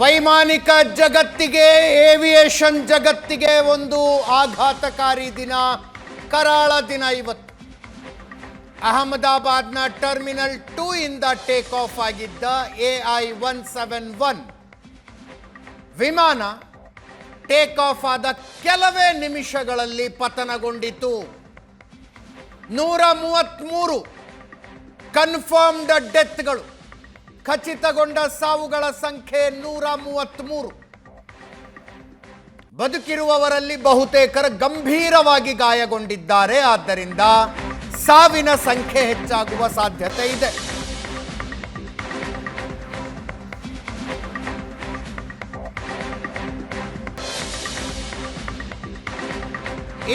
ವೈಮಾನಿಕ ಜಗತ್ತಿಗೆ ಏವಿಯೇಷನ್ ಜಗತ್ತಿಗೆ ಒಂದು ಆಘಾತಕಾರಿ ದಿನ, ಕರಾಳ ದಿನ ಇವತ್ತು. ಅಹಮದಾಬಾದ್ನ ಟರ್ಮಿನಲ್ ಟೂ ಇಂದ ಟೇಕ್ ಆಫ್ ಆಗಿದ್ದ A I one seven one ವಿಮಾನ ಟೇಕ್ ಆಫ್ ಆದ ಕೆಲವೇ ನಿಮಿಷಗಳಲ್ಲಿ ಪತನಗೊಂಡಿತು. ನೂರ ಮೂವತ್ತ್ಮೂರು ಕನ್ಫರ್ಮ್ಡ್ ಡೆತ್ಗಳು ಖಚಿತಗೊಂಡ ಸಾವುಗಳ ಸಂಖ್ಯೆ ನೂರ ಮೂವತ್ತ್ಮೂರು. ಬದುಕಿರುವವರಲ್ಲಿ ಬಹುತೇಕರ ಗಂಭೀರವಾಗಿ ಗಾಯಗೊಂಡಿದ್ದಾರೆ. ಆದ್ದರಿಂದ ಸಾವಿನ ಸಂಖ್ಯೆ ಹೆಚ್ಚಾಗುವ ಸಾಧ್ಯತೆ ಇದೆ.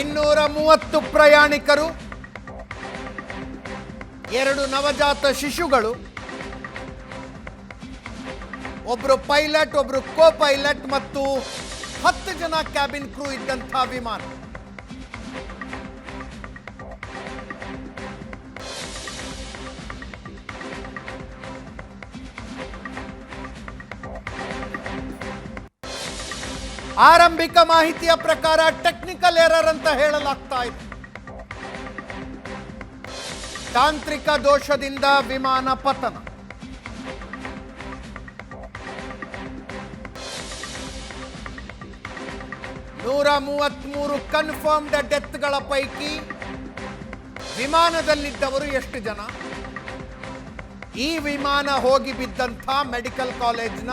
ಇನ್ನೂರ ಮೂವತ್ತು ಪ್ರಯಾಣಿಕರು, ಎರಡು ನವಜಾತ ಶಿಶುಗಳು ಒಬ್ರು ಪೈಲಟ್, ಒಬ್ರು ಕೋ ಪೈಲಟ್ ಮತ್ತು ಹತ್ತು ಜನ ಕ್ಯಾಬಿನ್ ಕ್ರೂ ಇದ್ದಂಥ ವಿಮಾನ. ಆರಂಭಿಕ ಮಾಹಿತಿಯ ಪ್ರಕಾರ ಟೆಕ್ನಿಕಲ್ ಎರರ್ ಅಂತ ಹೇಳಲಾಗ್ತಾ ಇತ್ತು ತಾಂತ್ರಿಕ ದೋಷದಿಂದ ವಿಮಾನ ಪತನ. ನೂರ ಮೂವತ್ಮೂರು ಕನ್ಫರ್ಮ್ಡ್ ಡೆತ್ಗಳ ಪೈಕಿ ವಿಮಾನದಲ್ಲಿದ್ದವರು ಎಷ್ಟು ಜನ? ಈ ವಿಮಾನ ಹೋಗಿ ಬಿದ್ದಂಥ ಮೆಡಿಕಲ್ ಕಾಲೇಜ್ನ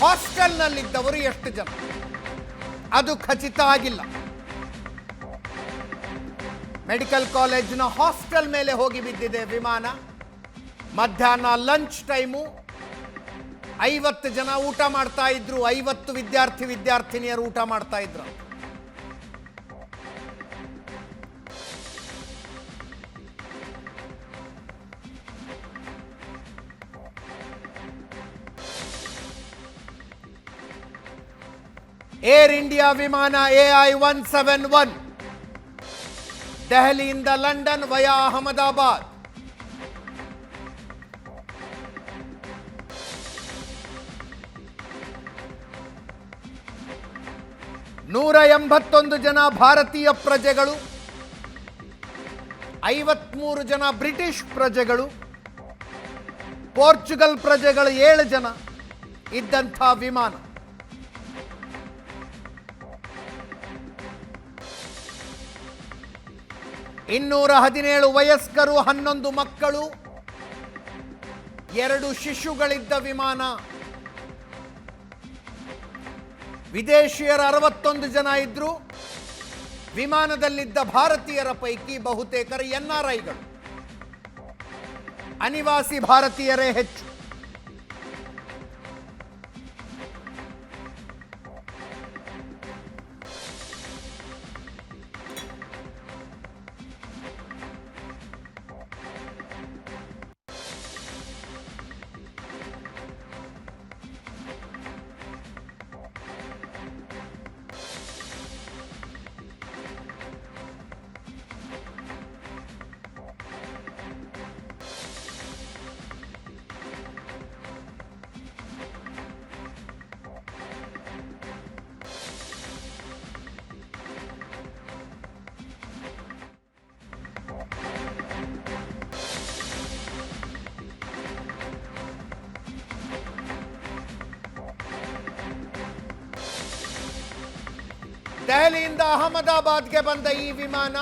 ಹಾಸ್ಟೆಲ್ನಲ್ಲಿದ್ದವರು ಎಷ್ಟು ಜನ? ಅದು ಖಚಿತ ಆಗಿಲ್ಲ. ಮೆಡಿಕಲ್ ಕಾಲೇಜ್ನ ಹಾಸ್ಟೆಲ್ ಮೇಲೆ ಹೋಗಿ ಬಿದ್ದಿದೆ ವಿಮಾನ. ಮಧ್ಯಾಹ್ನ ಲಂಚ್ ಟೈಮು ಐವತ್ತು ಜನ ಊಟ ಮಾಡ್ತಾ ಇದ್ರು, ಐವತ್ತು ವಿದ್ಯಾರ್ಥಿ ವಿದ್ಯಾರ್ಥಿನಿಯರು ಊಟ ಮಾಡ್ತಾ ಇದ್ರು. ಏರ್ ಇಂಡಿಯಾ ವಿಮಾನ A I one seven one, ದೆಹಲಿಯಿಂದ ಲಂಡನ್ ವಯಾ ಅಹಮದಾಬಾದ್. ನೂರ ಎಂಬತ್ತೊಂದು ಜನ ಭಾರತೀಯ ಪ್ರಜೆಗಳು, ಐವತ್ಮೂರು ಜನ ಬ್ರಿಟಿಷ್ ಪ್ರಜೆಗಳು, ಪೋರ್ಚುಗಲ್ ಪ್ರಜೆಗಳು ಏಳು ಜನ ಇದ್ದಂಥ ವಿಮಾನ. ಇನ್ನೂರ ಹದಿನೇಳು ವಯಸ್ಕರು, ಹನ್ನೊಂದು ಮಕ್ಕಳು, ಎರಡು ಶಿಶುಗಳಿದ್ದ ವಿಮಾನ. ವಿದೇಶಿಯರ ಅರವತ್ತೊಂದು ಜನ ಇದ್ರು. ವಿಮಾನದಲ್ಲಿದ್ದ ಭಾರತೀಯರ ಪೈಕಿ ಬಹುತೇಕರು ಎನ್ಆರ್ಐಗಳು. ಆರ್ ಐಗಳು ಅನಿವಾಸಿ ಭಾರತೀಯರೇ ಹೆಚ್ಚು. ದೆಹಲಿಯಿಂದ ಅಹಮದಾಬಾದ್ಗೆ ಬಂದ ಈ ವಿಮಾನ,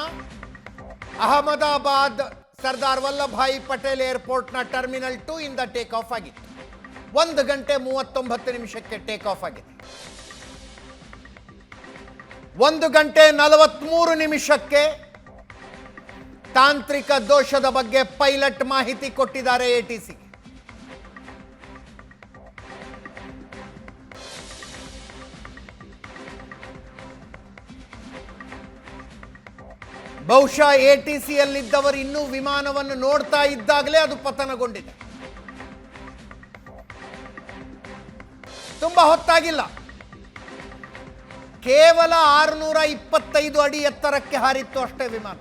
ಅಹಮದಾಬಾದ್ ಸರ್ದಾರ್ ವಲ್ಲಭಾಯಿ ಪಟೇಲ್ ಏರ್ಪೋರ್ಟ್ನ ಟರ್ಮಿನಲ್ ಟೂ ಇಂದ ಟೇಕ್ ಆಫ್ ಆಗಿತ್ತು. ಒಂದು ಗಂಟೆ ಮೂವತ್ತೊಂಬತ್ತು ನಿಮಿಷಕ್ಕೆ ಟೇಕ್ ಆಫ್ ಆಗಿದೆ ಒಂದು ಗಂಟೆ ನಲವತ್ಮೂರು ನಿಮಿಷಕ್ಕೆ ತಾಂತ್ರಿಕ ದೋಷದ ಬಗ್ಗೆ ಪೈಲಟ್ ಮಾಹಿತಿ ಕೊಟ್ಟಿದ್ದಾರೆ ಎಟಿಸಿ ಬಹುಶಃ ಎ ಟಿ ಸಿಯಲ್ಲಿದ್ದವರು ಇನ್ನೂ ವಿಮಾನವನ್ನು ನೋಡ್ತಾ ಇದ್ದಾಗಲೇ ಅದು ಪತನಗೊಂಡಿದೆ. ತುಂಬಾ ಹೊತ್ತಾಗಿಲ್ಲ. ಕೇವಲ ಆರುನೂರ ಇಪ್ಪತ್ತೈದು ಅಡಿ ಎತ್ತರಕ್ಕೆ ಹಾರಿತ್ತು ಅಷ್ಟೇ ವಿಮಾನ.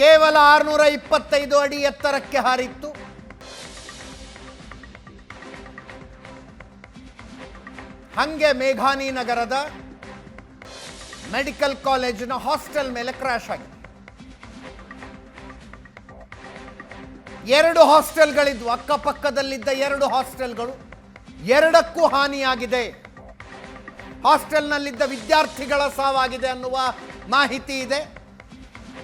ಕೇವಲ ಆರುನೂರ ಇಪ್ಪತ್ತೈದು ಅಡಿ ಎತ್ತರಕ್ಕೆ ಹಾರಿತ್ತು. ಹಂಗೆ ಮೇಘಾನಿ ನಗರದ ಮೆಡಿಕಲ್ ಕಾಲೇಜಿನ ಹಾಸ್ಟೆಲ್ ಮೇಲೆ ಕ್ರ್ಯಾಶ್ ಆಗಿದೆ. ಎರಡು ಹಾಸ್ಟೆಲ್ಗಳಿದ್ವು. ಅಕ್ಕಪಕ್ಕದಲ್ಲಿದ್ದ ಎರಡು ಹಾಸ್ಟೆಲ್ಗಳು ಎರಡಕ್ಕೂ ಹಾನಿಯಾಗಿದೆ. ಹಾಸ್ಟೆಲ್ನಲ್ಲಿದ್ದ ವಿದ್ಯಾರ್ಥಿಗಳ ಸಾವಾಗಿದೆ ಅನ್ನುವ ಮಾಹಿತಿ ಇದೆ.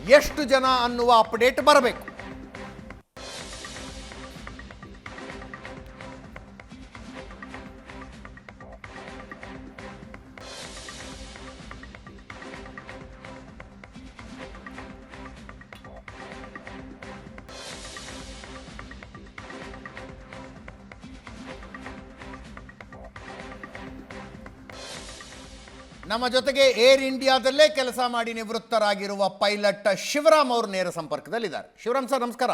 ಎಷ್ಟು ಜನ ಅನ್ನುವ ಅಪ್ಡೇಟ್ ಬರಬೇಕು. ನಮ್ಮ ಜೊತೆಗೆ ಏರ್ ಇಂಡಿಯಾದಲ್ಲೇ ಕೆಲಸ ಮಾಡಿ ನಿವೃತ್ತರಾಗಿರುವ ಪೈಲಟ್ ಶಿವರಾಮ್ ಅವರು ನೇರ ಸಂಪರ್ಕದಲ್ಲಿದ್ದಾರೆ. ಶಿವರಾಮ್ ಸರ್ ನಮಸ್ಕಾರ.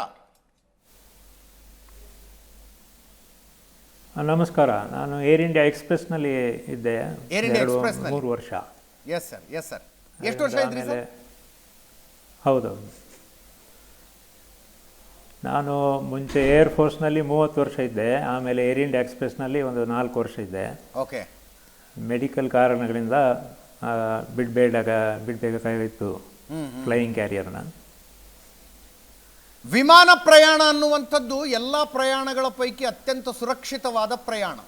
ನಮಸ್ಕಾರ. ನಾನು ಏರ್ ಇಂಡಿಯಾ ಎಕ್ಸ್ಪ್ರೆಸ್ನಲ್ಲಿ ಇದ್ದೆ. ಏರ್ ಇಂಡಿಯಾ ಎರಡು- ಎಕ್ಸ್ಪ್ರೆಸ್ನಲ್ಲಿ? ಮೂರು ವರ್ಷ. ಎಸ್ ಸರ್ ಎಸ್ ಸರ್ ಎಷ್ಟು ವರ್ಷ ಇದ್ರಿ ಸರ್ ಹೌದು. ಹೌದೌದು ನಾನು ಮುಂಚೆ ಏರ್ ಫೋರ್ಸ್ನಲ್ಲಿ ಮೂವತ್ತು ವರ್ಷ ಇದ್ದೆ. ಆಮೇಲೆ ಏರ್ ಇಂಡಿಯಾ ಎಕ್ಸ್ಪ್ರೆಸ್ನಲ್ಲಿ ಒಂದು ನಾಲ್ಕು ವರ್ಷ ಇದ್ದೆ. ಓಕೆ ಮೆಡಿಕಲ್ ಕಾರಣಗಳಿಂದ ಬಿಡಬೇಡಾಗ ಬಿಡಬೇಕಾಗಿತ್ತು ಫ್ಲೈಯಿಂಗ್ ಕ್ಯಾರಿಯರ್ನ. ವಿಮಾನ ಪ್ರಯಾಣ ಅನ್ನುವಂಥದ್ದು ಎಲ್ಲ ಪ್ರಯಾಣಗಳ ಪೈಕಿ ಅತ್ಯಂತ ಸುರಕ್ಷಿತವಾದ ಪ್ರಯಾಣ.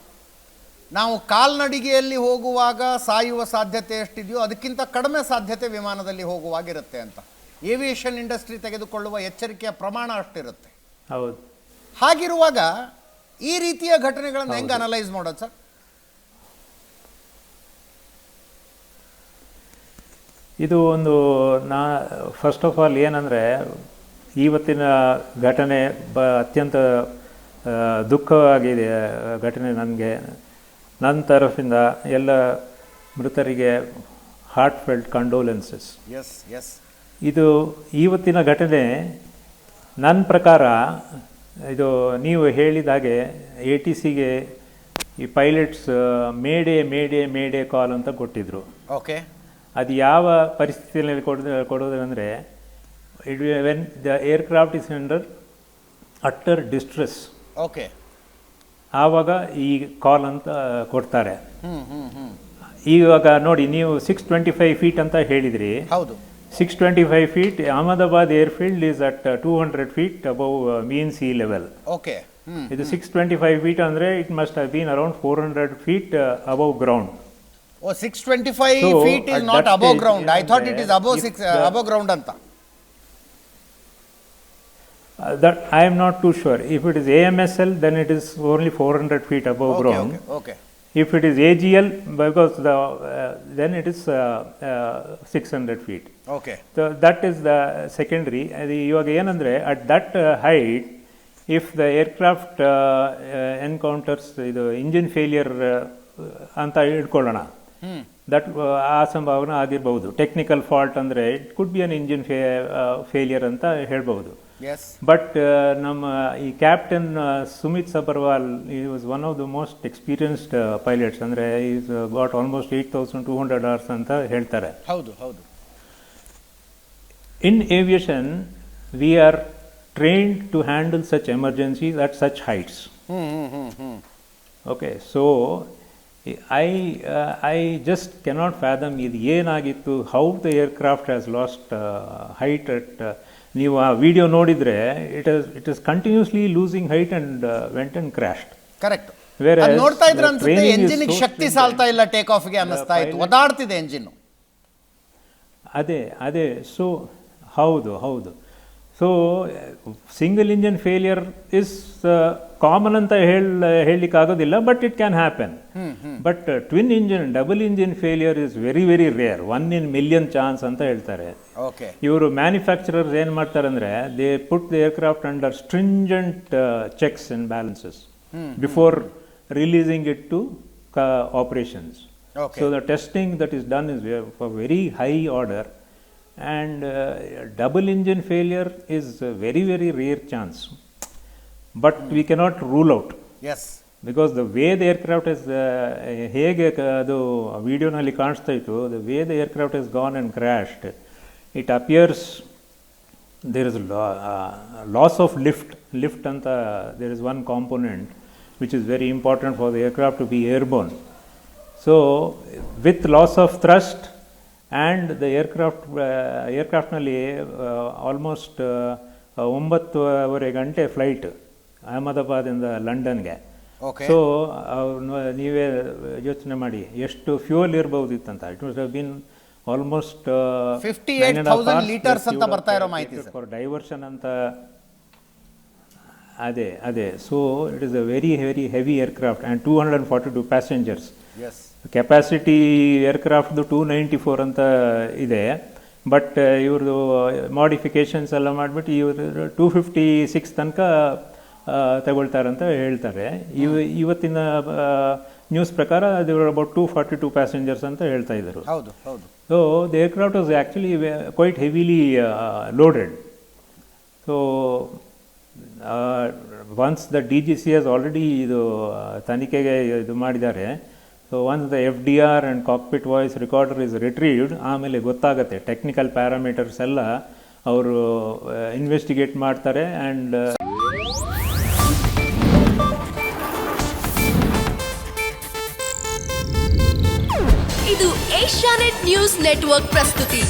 ನಾವು ಕಾಲ್ನಡಿಗೆಯಲ್ಲಿ ಹೋಗುವಾಗ ಸಾಯುವ ಸಾಧ್ಯತೆ ಎಷ್ಟಿದೆಯೋ ಅದಕ್ಕಿಂತ ಕಡಿಮೆ ಸಾಧ್ಯತೆ ವಿಮಾನದಲ್ಲಿ ಹೋಗುವಾಗಿರುತ್ತೆ ಅಂತ. ಏವಿಯೇಷನ್ ಇಂಡಸ್ಟ್ರಿ ತೆಗೆದುಕೊಳ್ಳುವ ಎಚ್ಚರಿಕೆಯ ಪ್ರಮಾಣ ಅಷ್ಟಿರುತ್ತೆ. ಹೌದು. ಹಾಗಿರುವಾಗ ಈ ರೀತಿಯ ಘಟನೆಗಳನ್ನು ಹೆಂಗೆ ಅನಲೈಸ್ ಮಾಡೋದು ಸರ್? ಇದು ಒಂದು ನಾ ಫಸ್ಟ್ ಆಫ್ ಆಲ್ ಏನಂದರೆ ಇವತ್ತಿನ ಘಟನೆ ಬ ಅತ್ಯಂತ ದುಃಖವಾಗಿದೆ ಘಟನೆ ನನಗೆ. ನನ್ನ ತರಫಿಂದ ಎಲ್ಲ ಮೃತರಿಗೆ heartfelt condolences yes yes ಇದು ಇವತ್ತಿನ ಘಟನೆ ನನ್ನ ಪ್ರಕಾರ ಇದು ನೀವು ಹೇಳಿದ ಹಾಗೆ ಎ ಟಿ ಸಿಗೆ ಈ ಪೈಲಟ್ಸ್ ಮೇಡೆ ಮೇಡೆ ಮೇಡೆ ಕಾಲ್ ಅಂತ ಕೊಟ್ಟಿದ್ರು. ಓಕೆ ಅದು ಯಾವ ಪರಿಸ್ಥಿತಿಯಲ್ಲಿ ಕೊಡೋದು ಕೊಡೋದಂದರೆ it when the aircraft is under utter distress okay ಆವಾಗ ಈ ಕಾಲ್ ಅಂತ ಕೊಡ್ತಾರೆ. ಇವಾಗ ನೋಡಿ ನೀವು ಸಿಕ್ಸ್ ಟ್ವೆಂಟಿ ಫೈವ್ ಫೀಟ್ ಅಂತ ಹೇಳಿದ್ರಿ. ಹೌದು. Six twenty five feet Ahmedabad airfield is at two hundred feet above mean sea level okay ಇದು ಸಿಕ್ಸ್ ಟ್ವೆಂಟಿ ಫೈವ್ ಫೀಟ್ ಅಂದರೆ it must have been around four hundred feet above ground Oh six twenty five So, feet is at not that above stage, ground I thought it ಏನಂದ್ರೆ is above if six the- above ground ಅಂತ that I am not too sure if it is A M S L then it is only four hundred feet above okay ground okay okay If it is AGL, because the, uh, then it is uh, uh, 600 feet. Okay So that is the secondary. ಅದು ಇವಾಗ ಏನಂದರೆ at that height if the aircraft encounters ಇದು engine failure ಅಂತ ಇಟ್ಕೊಳ್ಳೋಣ that ಆ ಸಂಭಾವನೆ ಆಗಿರಬಹುದು. Technical fault ಅಂದರೆ it could be an engine fail failure ಅಂತ ಹೇಳ್ಬೋದು ಬಟ್ ನಮ್ಮ ಈ ಕ್ಯಾಪ್ಟನ್ ಸುಮಿತ್ ಸಬರ್ವಾಲ್ ಈ was one of the most experienced pilots ಅಂದರೆ is got almost eight thousand two hundred hours ಅಂತ ಹೇಳ್ತಾರೆ. ಹೌದು ಹೌದು. In aviation we are trained to handle such emergencies at such heights okay so I I just cannot fathom ಇದು ಏನಾಗಿತ್ತು how the aircraft has lost height at ನೀವು ಆ video ನೋಡಿದರೆ it is it is continuously losing height and went and crashed correct ಬೇರೆ ನೋಡ್ತಾ ಇದ್ರೆ ಅನ್ಸುತ್ತೆ training is engine so ಶಕ್ತಿ. ಸಾಲ್ತಾ ಇಲ್ಲ ಟೇಕ್ ಆಫ್ಗೆ ಅನ್ನಿಸ್ತಾ ಇತ್ತು ಒದಾಡ್ತಿದೆ ಎಂಜಿನ್ ಅದೇ ಅದೇ ಸೊ ಹೌದು ಹೌದು. So single engine failure is common ಅಂತ ಹೇಳ ಹೇಳಲಿಕ್ಕಾಗೋದಿಲ್ಲ but it can happen but twin engine double engine failure is very very rare one in million chance ಅಂತ ಹೇಳ್ತಾರೆ. ಇವರು ಮ್ಯಾನುಫ್ಯಾಕ್ಚರರ್ ಏನು ಮಾಡ್ತಾರೆ ಅಂದರೆ they put the aircraft under stringent checks and balances before releasing it to operations Okay. So the testing that is done is for very high order and double engine failure is very very rare chance but we cannot rule out yes because the way the aircraft is ಹೇಗೆ ಕ- ಅದು ವಿಡಿಯೋನಲ್ಲಿ ಕಾಣಿಸ್ತಾ ಇತ್ತು the way the aircraft is gone and crashed it appears there is a lo- uh, loss of lift. Lift anta there is one component which is very important for the aircraft to be airborne. So with loss the aircraft ಏರ್ಕ್ರಾಫ್ಟ್ನಲ್ಲಿ almost ಒಂಬತ್ತುವರೆ ಗಂಟೆ flight ಅಹಮದಾಬಾದಿಂದ ಲಂಡನ್ಗೆ. So ನೀವೇ ಯೋಚನೆ ಮಾಡಿ ಎಷ್ಟು fuel ಇರ್ಬೋದಿತ್ತಂತ it was been almost 58,000 liters ಅಂತ ಬರ್ತಾ ಇರೋ ಮಾಹಿತಿ. ಫಾರ್ ಡೈವರ್ಷನ್ ಅಂತ ಅದೇ ಅದೇ. So it is a very very heavy aircraft and two hundred and forty two passengers capacity ಏರ್ಕ್ರಾಫ್ಟ್ದು two ninety four ಅಂತ ಇದೆ. ಬಟ್ ಇವ್ರದ್ದು ಮಾಡಿಫಿಕೇಶನ್ಸ್ ಎಲ್ಲ ಮಾಡಿಬಿಟ್ಟು ಇವರು ಟೂ ಫಿಫ್ಟಿ ಸಿಕ್ಸ್ ತನಕ ಆ, ತಗೊಳ್ತಾರಂತ ಹೇಳ್ತಾರೆ. ಇವ ಇವತ್ತಿನ ನ್ಯೂಸ್ ಪ್ರಕಾರ ಅದು about two forty two passengers ಅಂತ ಹೇಳ್ತಾ ಇದ್ದರು ಹೌದು ಹೌದು. So the aircraft was actually quite heavily loaded so once the D G C S already ಇದು ತನಿಖೆಗೆ ಇದು ಮಾಡಿದ್ದಾರೆ so once the F D R and cockpit voice recorder is retrieved ಆಮೇಲೆ ಗೊತ್ತಾಗುತ್ತೆ ಟೆಕ್ನಿಕಲ್ ಪ್ಯಾರಾಮೀಟರ್ಸ್ ಎಲ್ಲ ಅವರು ಇನ್ವೆಸ್ಟಿಗೇಟ್ ಮಾಡ್ತಾರೆ and ಇದು ಏಷ್ಯಾನೆಟ್ ನ್ಯೂಸ್ ನೆಟ್ವರ್ಕ್ ಪ್ರಸ್ತುತಿ.